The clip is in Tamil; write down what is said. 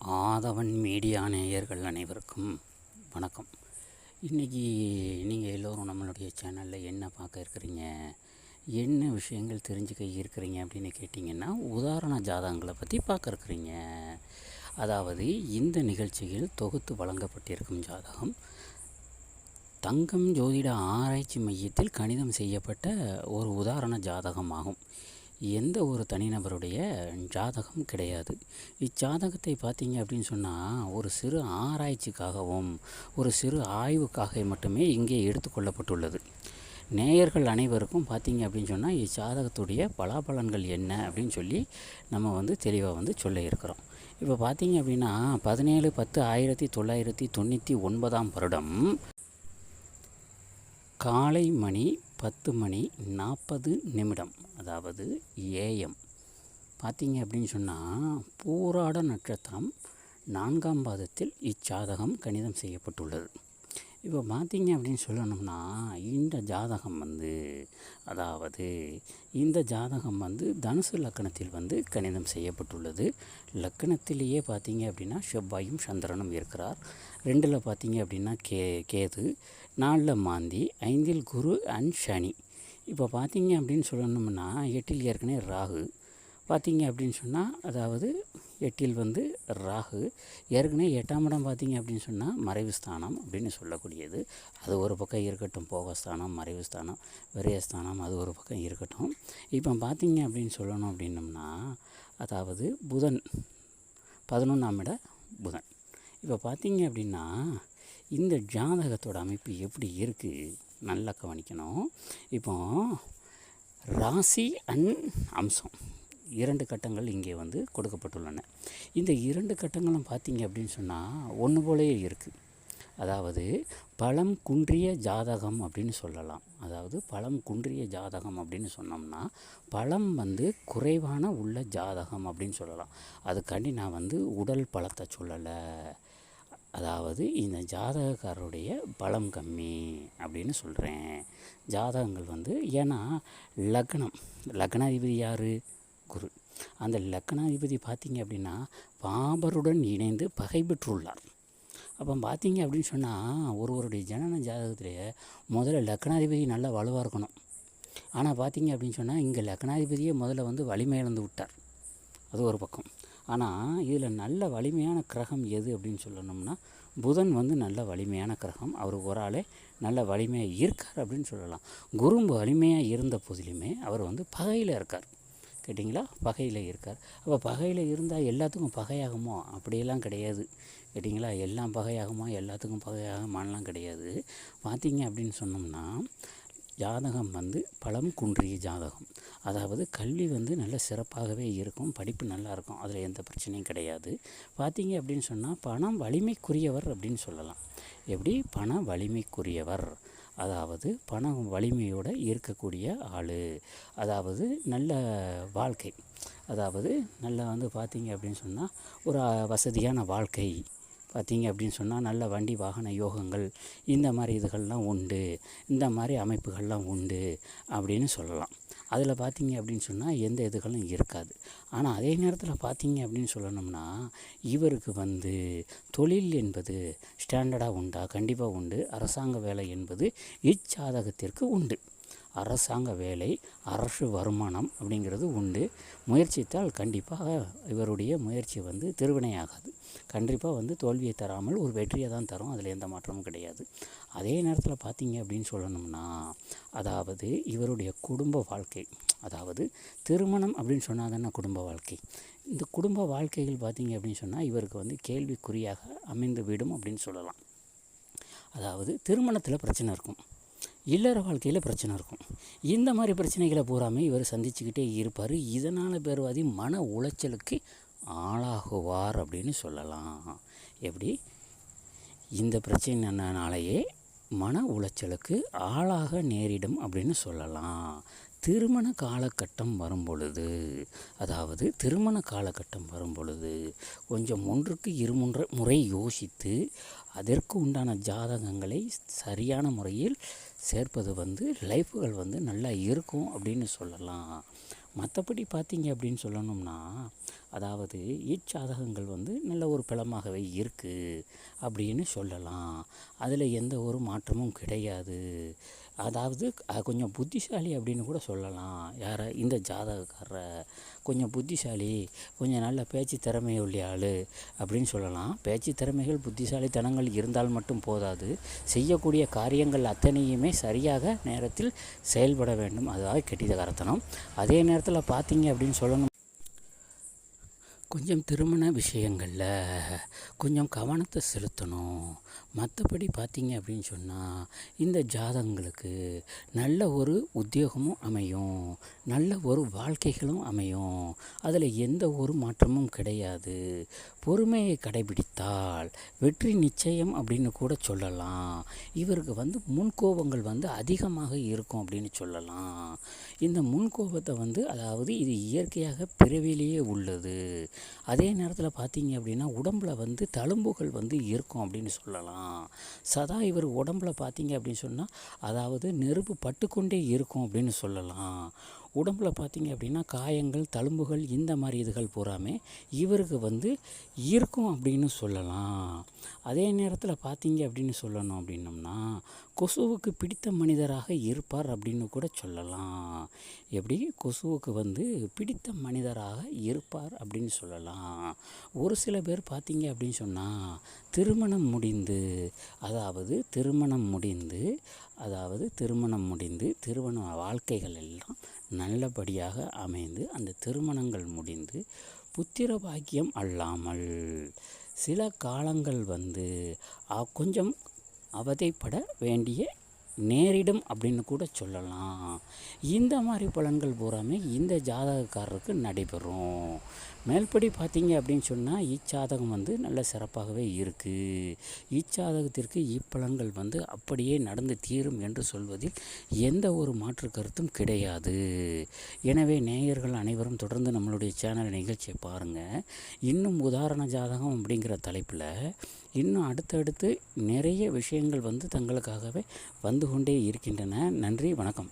ஆதவன் மீடியா நேயர்கள் அனைவருக்கும் வணக்கம். இன்றைக்கி நீங்கள் எல்லோரும் நம்மளுடைய சேனலில் என்ன பார்க்க இருக்கிறீங்க? என்ன விஷயங்கள் தெரிஞ்சுக்க இருக்கிறீங்க அப்படின்னு கேட்டிங்கன்னா உதாரண ஜாதகங்களை பற்றி பார்க்க இருக்கிறீங்க. அதாவது இந்த நிகழ்ச்சியில் தொகுத்து வழங்கப்பட்டிருக்கும் ஜாதகம் தங்கம் ஜோதிட ஆராய்ச்சி மையத்தில் கணிதம் செய்யப்பட்ட ஒரு உதாரண ஜாதகமாகும். எந்த ஒரு தனிநபருடைய ஜாதகம் கிடையாது. இச்சாதகத்தை பார்த்தீங்க அப்படின்னு சொன்னால் ஒரு சிறு ஆராய்ச்சிக்காகவும் ஒரு சிறு ஆய்வுக்காக மட்டுமே இங்கே எடுத்துக்கொள்ளப்பட்டுள்ளது. நேயர்கள் அனைவருக்கும் பார்த்தீங்க அப்படின்னு சொன்னால் இச்சாதகத்துடைய பலாபலன்கள் என்ன அப்படின்னு சொல்லி நம்ம வந்து தெளிவாக வந்து சொல்ல இருக்கிறோம். இப்போ பார்த்தீங்க அப்படின்னா பதினேழு பத்து ஆயிரத்தி தொள்ளாயிரத்தி தொண்ணூற்றி ஒன்பதாம் வருடம் காலை மணி பத்து மணி நாற்பது நிமிடம் அதாவது ஏஎம் பார்த்தீங்க அப்படின்னு சொன்னால் பூராட நட்சத்திரம் நான்காம் பாதத்தில் இச்சாதகம் கணிதம் செய்யப்பட்டுள்ளது. இப்போ பார்த்தீங்க அப்படின்னு சொல்லணும்னா இந்த ஜாதகம் வந்து அதாவது இந்த ஜாதகம் வந்து தனுசு லக்கணத்தில் வந்து கணிதம் செய்யப்பட்டுள்ளது. லக்கணத்திலேயே பார்த்தீங்க அப்படின்னா செவ்வாயும் சந்திரனும் இருக்கிறார். ரெண்டில் பார்த்தீங்க அப்படின்னா கே கேது. நாலில் மாந்தி ஐந்தில் குரு அண்ட் சனி. இப்போ பார்த்தீங்க அப்படின்னு சொல்லணும்னா எட்டில் ஏற்கனவே ராகு. பார்த்தீங்க அப்படின்னு சொன்னால் அதாவது எட்டில் வந்து ராகு. ஏற்கனவே எட்டாம் இடம் பார்த்தீங்க அப்படின்னு சொன்னால் மறைவு ஸ்தானம் அப்படின்னு சொல்லக்கூடியது. அது ஒரு பக்கம் இருக்கட்டும் போகஸ்தானம் மறைவு ஸ்தானம் விரயஸ்தானம் அது ஒரு பக்கம் இருக்கட்டும். இப்போ பார்த்தீங்க அப்படின்னு சொல்லணும் அப்படின்னம்னா அதாவது புதன் பதினொன்றாம் இட புதன். இப்போ பார்த்தீங்க அப்படின்னா இந்த ஜாதகத்தோட அமைப்பு எப்படி இருக்குது நல்லா கவனிக்கணும். இப்போ ராசி அண்ட் அம்சம். இரண்டு கட்டங்கள் இங்கே வந்து கொடுக்கப்பட்டுள்ளன. இந்த இரண்டு கட்டங்களும் பார்த்தீங்க அப்படின்னு சொன்னால் ஒன்று போலே இருக்குது அதாவது பழம் குன்றிய ஜாதகம் அப்படின்னு சொல்லலாம். அதாவது பழம் குன்றிய ஜாதகம் அப்படின்னு சொன்னோம்னா பழம் வந்து குறைவான உள்ள ஜாதகம் அப்படின்னு சொல்லலாம். அதுக்காண்டி நான் வந்து உடல் பழத்தை சொல்லலை. அதாவது இந்த ஜாதகக்காரருடைய பலம் கம்மி அப்படின்னு சொல்கிறேன் ஜாதகங்கள் வந்து ஏன்னா லக்னம் லக்னாதிபதி யார்? குரு. அந்த லக்னாதிபதி பார்த்தீங்க அப்படின்னா பாபருடன் இணைந்து பகை பெற்றுள்ளார் அப்போ பார்த்தீங்க அப்படின்னு சொன்னால் ஒருவருடைய ஜனன ஜாதகத்திலேயே முதல்ல லக்னாதிபதி நல்லா வலுவாக இருக்கணும். ஆனால் பார்த்தீங்க அப்படின்னு சொன்னால் இங்கே லக்னாதிபதியே முதல்ல வந்து வலிமை இழந்து விட்டார். அது ஒரு பக்கம். ஆனால் இதில் நல்ல வலிமையான கிரகம் எது அப்படின்னு சொல்லணும்னா புதன் வந்து நல்ல வலிமையான கிரகம். அவர் ஒரு ஆளே நல்ல வலிமையாக இருக்கார் அப்படின்னு சொல்லலாம். குரு வலிமையாக இருந்த போதிலுமே அவர் வந்து பகையில் இருக்கார். கேட்டிங்களா? பகையில் இருக்கார். அப்போ பகையில் இருந்தால் எல்லாத்துக்கும் பகையாகுமோ? அப்படியெல்லாம் கிடையாது. கேட்டிங்களா? எல்லாம் பகையாகுமா? எல்லாத்துக்கும் பகையாகமானலாம் கிடையாது. பார்த்தீங்க அப்படின்னு சொன்னோம்னா ஜாதகம் வந்து பழம் குன்றிய ஜாதகம். அதாவது கல்வி வந்து நல்ல சிறப்பாகவே இருக்கும். படிப்பு நல்லா இருக்கும். அதில் எந்த பிரச்சனையும் கிடையாது. பார்த்தீங்க அப்படின்னு சொன்னால் பணம் வலிமைக்குரியவர் அப்படின்னு சொல்லலாம். எப்படி? பணம் வலிமைக்குரியவர். அதாவது பண வலிமையோடு இருக்கக்கூடிய ஆள். அதாவது நல்ல வாழ்க்கை. அதாவது நல்லா வந்து பார்த்தீங்க அப்படின்னு சொன்னால் ஒரு வசதியான வாழ்க்கை. பார்த்தீங்க அப்படின்னு சொன்னால் நல்ல வண்டி வாகன யோகங்கள் இந்த மாதிரி இதுகள்லாம் உண்டு இந்த மாதிரி அமைப்புகள்லாம் உண்டு அப்படின்னு சொல்லலாம். அதில் பார்த்தீங்க அப்படின்னு சொன்னால் எந்த இதுகளும் இருக்காது. ஆனால் அதே நேரத்தில் பார்த்தீங்க அப்படின்னு சொல்லணும்னா இவருக்கு வந்து தொழில் என்பது ஸ்டாண்டர்டாக உண்டா? கண்டிப்பாக உண்டு. அரசாங்க வேலை என்பது இச்சாதகத்திற்கு உண்டு. அரசாங்க வேலை அரசு வருமானம் அப்படிங்கிறது உண்டு. முயற்சித்தால் கண்டிப்பாக இவருடைய முயற்சி வந்து திருவினையாகாது. கண்டிப்பாக வந்து தோல்வியை தராமல் ஒரு வெற்றியை தான் தரும். அதில் எந்த மாற்றமும் கிடையாது. அதே நேரத்தில் பார்த்தீங்க அப்படின்னு சொல்லணும்னா அதாவது இவருடைய குடும்ப வாழ்க்கை அதாவது திருமணம் அப்படின்னு சொன்னால் தானே குடும்ப வாழ்க்கை. இந்த குடும்ப வாழ்க்கைகள் பார்த்தீங்க அப்படின்னு சொன்னால் இவருக்கு வந்து கேள்விக்குறியாக அமைந்து விடும் அப்படின்னு சொல்லலாம். அதாவது திருமணத்தில் பிரச்சனை இருக்கும். இல்லற வாழ்க்கையில் பிரச்சனை இருக்கும். இந்த மாதிரி பிரச்சனைகளை பூராமே இவர் சந்திச்சுக்கிட்டே இருப்பார். இதனால் பேர்வாதி மன உளைச்சலுக்கு ஆளாகுவார் அப்படின்னு சொல்லலாம். எப்படி? இந்த பிரச்சனைனாலேயே மன உளைச்சலுக்கு ஆளாக நேரிடும் அப்படின்னு சொல்லலாம். திருமண காலகட்டம் வரும் பொழுது அதாவது திருமண காலகட்டம் வரும் பொழுது கொஞ்சம் ஒன்றுக்கு இருமுன்ற முறை யோசித்து அதற்கு உண்டான ஜாதகங்களை சரியான முறையில் சேர்ப்பது வந்து லைஃப்புகள் வந்து நல்லா இருக்கும் அப்படின்னு சொல்லலாம். மற்றபடி பார்த்தீங்க அப்படின்னு சொல்லணும்னா அதாவது இச்சாதகங்கள் வந்து நல்ல ஒரு பலமாகவே இருக்குது அப்படின்னு சொல்லலாம். அதில் எந்த ஒரு மாற்றமும் கிடையாது. அதாவது கொஞ்சம் புத்திசாலி அப்படின்னு கூட சொல்லலாம். யாரை இந்த ஜாதகக்காரரை கொஞ்சம் புத்திசாலி கொஞ்சம் நல்ல பேச்சு திறமை ஆள் அப்படின்னு சொல்லலாம். பேச்சு திறமைகள் புத்திசாலித்தனங்கள் இருந்தால் மட்டும் போதாது. செய்யக்கூடிய காரியங்கள் அத்தனையுமே சரியாக நேரத்தில் செயல்பட வேண்டும். அதாவது கெட்டிதகாரத்தனம் அதே நேரத்தில் பார்த்தீங்க அப்படின்னு சொல்லணும். கொஞ்சம் திருமண விஷயங்களில் கொஞ்சம் கவனத்தை செலுத்தணும். மற்றபடி பார்த்தீங்க அப்படின்னு சொன்னால் இந்த ஜாதகங்களுக்கு நல்ல ஒரு உத்தியோகமும் அமையும் நல்ல ஒரு வாழ்க்கைகளும் அமையும். அதில் எந்த ஒரு மாற்றமும் கிடையாது. பொறுமையை கடைபிடித்தால் வெற்றி நிச்சயம் அப்படின்னு கூட சொல்லலாம். இவருக்கு வந்து முன்கோபங்கள் வந்து அதிகமாக இருக்கும் அப்படின்னு சொல்லலாம். இந்த முன்கோபத்தை வந்து அதாவது இது இயற்கையாக பிறவிலேயே உள்ளது. அதே நேரத்தில் பார்த்தீங்க அப்படின்னா உடம்புல வந்து தழும்புகள் வந்து இருக்கும் அப்படின்னு சொல்லலாம். சதா இவர் உடம்புல பார்த்தீங்க அப்படின்னு சொன்னால் அதாவது நெருப்பு பட்டுக்கொண்டே இருக்கும் அப்படின்னு சொல்லலாம். உடம்பில் பார்த்தீங்க அப்படின்னா காயங்கள் தழும்புகள் இந்த மாதிரி இதுகள் பூராமே இவருக்கு வந்து இருக்கும் அப்படின்னு சொல்லலாம். அதே நேரத்தில் பார்த்தீங்க அப்படின்னு சொல்லணும் அப்படின்னம்னா கொசுவுக்கு பிடித்த மனிதராக இருப்பார் அப்படின்னு கூட சொல்லலாம். எப்படி? கொசுவுக்கு வந்து பிடித்த மனிதராக இருப்பார் அப்படின்னு சொல்லலாம். ஒரு சில பேர் பார்த்தீங்க அப்படின்னு சொன்னால் திருமணம் முடிந்து அதாவது திருமணம் முடிந்து அதாவது திருமணம் முடிந்து திருமண வாழ்க்கைகள் எல்லாம் நல்லபடியாக அமைந்து அந்த திருமணங்கள் முடிந்து புத்திர பாக்கியம் அல்லாமல் சில காலங்கள் வந்து கொஞ்சம் அவதைப்பட வேண்டிய நேரிடும் அப்படின்னு கூட சொல்லலாம். இந்த மாதிரி பலன்கள் பூராமே இந்த ஜாதகக்காரருக்கு நடைபெறும். மேல்படி பார்த்தீங்க அப்படின்னு சொன்னால் இச்சாதகம் வந்து நல்ல சிறப்பாகவே இருக்குது இச்சாதகத்திற்கு இப்பலன்கள் வந்து அப்படியே நடந்து தீரும் என்று சொல்வதில் எந்த ஒரு மாற்று கருத்தும் கிடையாது. எனவே நேயர்கள் அனைவரும் தொடர்ந்து நம்மளுடைய சேனல் நிகழ்ச்சியை பாருங்கள் இன்னும் உதாரண ஜாதகம் அப்படிங்கிற தலைப்பில் இன்னும் அடுத்தடுத்து நிறைய விஷயங்கள் வந்து தங்களுக்காகவே வந்து கொண்டே இருக்கின்றன. நன்றி வணக்கம்.